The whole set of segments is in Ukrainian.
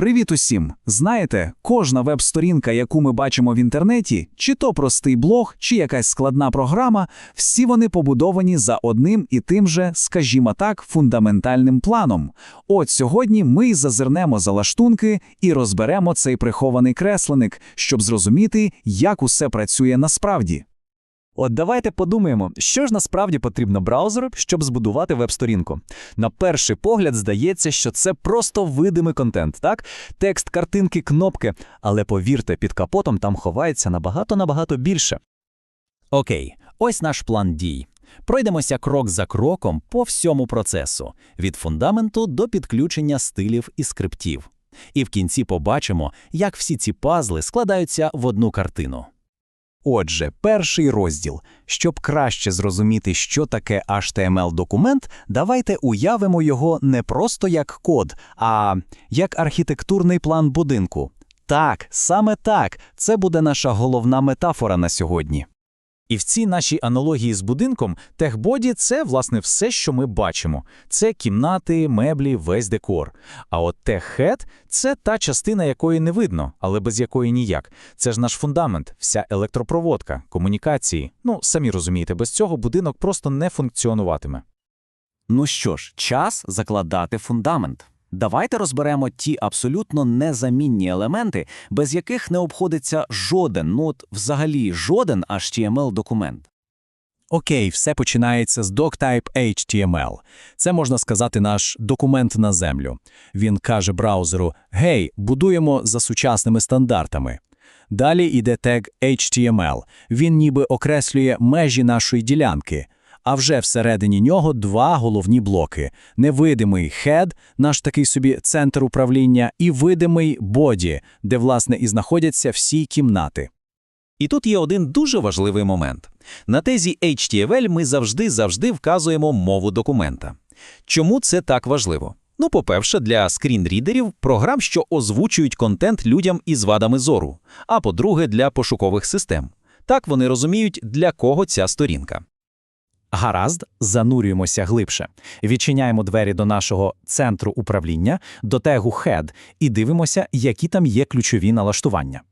Привіт усім! Знаєте, кожна веб-сторінка, яку ми бачимо в інтернеті, чи то простий блог, чи якась складна програма, всі вони побудовані за одним і тим же, скажімо так, фундаментальним планом. От сьогодні ми й зазирнемо за лаштунки і розберемо цей прихований кресленик, щоб зрозуміти, як усе працює насправді. От давайте подумаємо, що ж насправді потрібно браузеру, щоб збудувати веб-сторінку. На перший погляд здається, що це просто видимий контент, так? Текст, картинки, кнопки. Але повірте, під капотом там ховається набагато-набагато більше. Окей, ось наш план дій. Пройдемося крок за кроком по всьому процесу, від фундаменту до підключення стилів і скриптів. І в кінці побачимо, як всі ці пазли складаються в одну картину. Отже, перший розділ. Щоб краще зрозуміти, що таке HTML-документ, давайте уявимо його не просто як код, а як архітектурний план будинку. Так, саме так, це буде наша головна метафора на сьогодні. І в цій нашій аналогії з будинком техбоді це, власне, все, що ми бачимо. Це кімнати, меблі, весь декор. А от теххед – це та частина, якої не видно, але без якої ніяк. Це ж наш фундамент, вся електропроводка, комунікації. Ну, самі розумієте, без цього будинок просто не функціонуватиме. Ну що ж, час закладати фундамент. Давайте розберемо ті абсолютно незамінні елементи, без яких не обходиться жоден, ну от взагалі жоден HTML-документ. Окей, все починається з doctype HTML. Це, можна сказати, наш документ на землю. Він каже браузеру «Гей, будуємо за сучасними стандартами». Далі йде тег HTML. Він ніби окреслює межі нашої ділянки – а вже всередині нього два головні блоки: невидимий head, наш такий собі центр управління, і видимий body, де, власне, і знаходяться всі кімнати. І тут є один дуже важливий момент. На тезі HTML ми завжди-завжди вказуємо мову документа. Чому це так важливо? Ну, по-перше, для скрінрідерів програм, що озвучують контент людям із вадами зору, а по-друге, для пошукових систем. Так вони розуміють, для кого ця сторінка. Гаразд, занурюємося глибше. Відчиняємо двері до нашого центру управління, до тегу Head і дивимося, які там є ключові налаштування.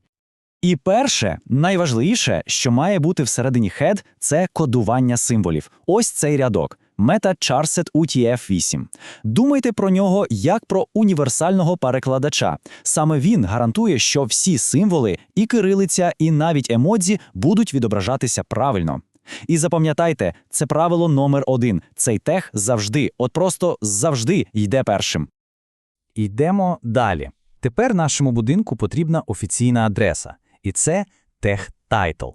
І перше, найважливіше, що має бути всередині Head, це кодування символів. Ось цей рядок. Meta Charset UTF-8. Думайте про нього як про універсального перекладача. Саме він гарантує, що всі символи, і кирилиця, і навіть емодзі будуть відображатися правильно. І запам'ятайте, це правило номер один. Цей тех завжди, от просто завжди йде першим. Йдемо далі. Тепер нашому будинку потрібна офіційна адреса, і це тех тайтл.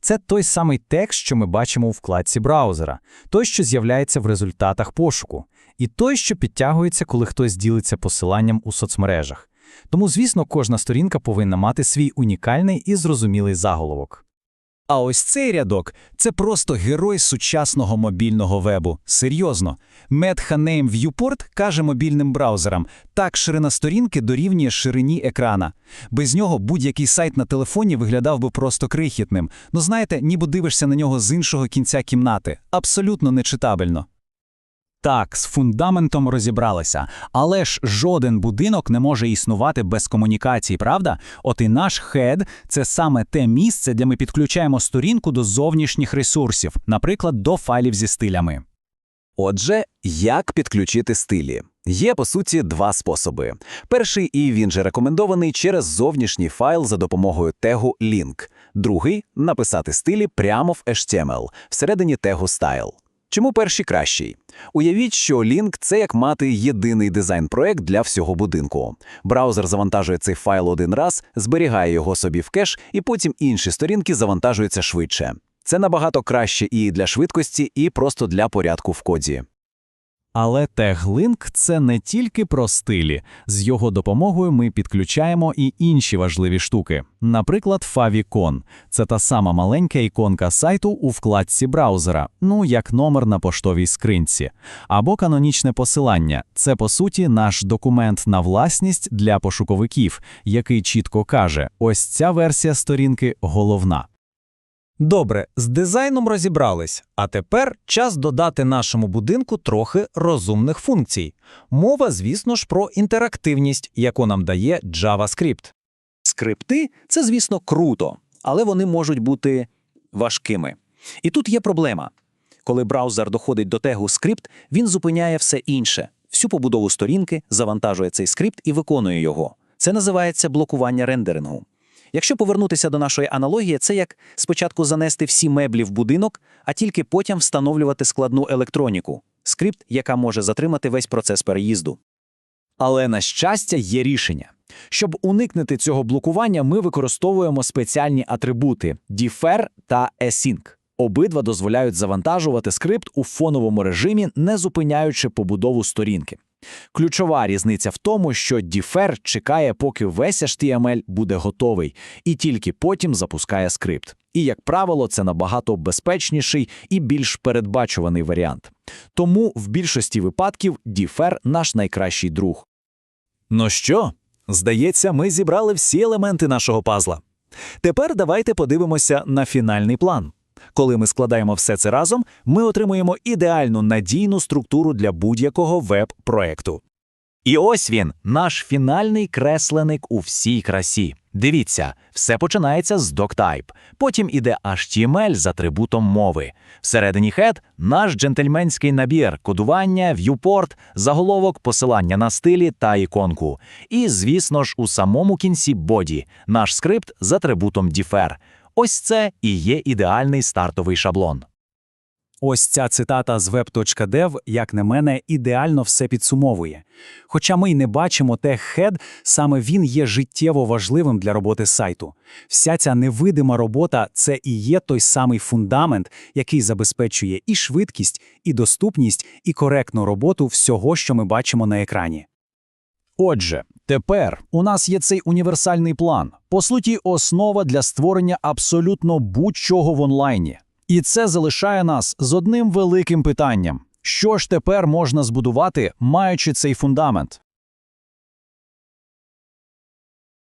Це той самий текст, що ми бачимо у вкладці браузера, той, що з'являється в результатах пошуку, і той, що підтягується, коли хтось ділиться посиланням у соцмережах. Тому, звісно, кожна сторінка повинна мати свій унікальний і зрозумілий заголовок. А ось цей рядок це просто герой сучасного мобільного вебу. Серйозно. Медханейм Viewport каже мобільним браузерам, так ширина сторінки дорівнює ширині екрана. Без нього будь-який сайт на телефоні виглядав би просто крихітним. Ну знаєте, ніби дивишся на нього з іншого кінця кімнати. Абсолютно нечитабельно. Так, з фундаментом розібралися, але ж жоден будинок не може існувати без комунікації, правда? От і наш хед це саме те місце, де ми підключаємо сторінку до зовнішніх ресурсів, наприклад, до файлів зі стилями. Отже, як підключити стилі? Є, по суті, два способи. Перший, і він же рекомендований через зовнішній файл за допомогою тегу link. Другий написати стилі прямо в HTML, всередині тегу style. Чому перший кращий? Уявіть, що Link – це як мати єдиний дизайн-проект для всього будинку. Браузер завантажує цей файл один раз, зберігає його собі в кеш, і потім інші сторінки завантажуються швидше. Це набагато краще і для швидкості, і просто для порядку в коді. Але теглинк це не тільки про стилі. З його допомогою ми підключаємо і інші важливі штуки. Наприклад, Favicon – це та сама маленька іконка сайту у вкладці браузера, ну як номер на поштовій скринці. Або канонічне посилання це по суті наш документ на власність для пошуковиків, який чітко каже: ось ця версія сторінки головна. Добре, з дизайном розібрались, а тепер час додати нашому будинку трохи розумних функцій. Мова, звісно ж, про інтерактивність, яку нам дає JavaScript. Скрипти це, звісно, круто, але вони можуть бути важкими. І тут є проблема. Коли браузер доходить до тегу скрипт, він зупиняє все інше. Всю побудову сторінки завантажує цей скрипт і виконує його. Це називається блокування рендерингу. Якщо повернутися до нашої аналогії, це як спочатку занести всі меблі в будинок, а тільки потім встановлювати складну електроніку скрипт, яка може затримати весь процес переїзду. Але на щастя є рішення. Щоб уникнути цього блокування, ми використовуємо спеціальні атрибути defer та async. Обидва дозволяють завантажувати скрипт у фоновому режимі, не зупиняючи побудову сторінки. Ключова різниця в тому, що defer чекає, поки весь HTML буде готовий, і тільки потім запускає скрипт. І, як правило, це набагато безпечніший і більш передбачуваний варіант. Тому в більшості випадків defer – наш найкращий друг. Ну що, здається, ми зібрали всі елементи нашого пазла. Тепер давайте подивимося на фінальний план. Коли ми складаємо все це разом, ми отримуємо ідеальну надійну структуру для будь-якого веб-проекту. І ось він, наш фінальний кресленик у всій красі. Дивіться, все починається з doctype, потім іде HTML з атрибутом мови. Всередині head – наш джентльменський набір, кодування, viewport, заголовок, посилання на стилі та іконку. І, звісно ж, у самому кінці body – наш скрипт з атрибутом defer. Ось це і є ідеальний стартовий шаблон. Ось ця цитата з web.dev, як на мене, ідеально все підсумовує. Хоча ми й не бачимо head, саме він є життєво важливим для роботи сайту. Вся ця невидима робота це і є той самий фундамент, який забезпечує і швидкість, і доступність, і коректну роботу всього, що ми бачимо на екрані. Отже, тепер у нас є цей універсальний план, по суті, основа для створення абсолютно будь-чого в онлайні. І це залишає нас з одним великим питанням: що ж тепер можна збудувати, маючи цей фундамент?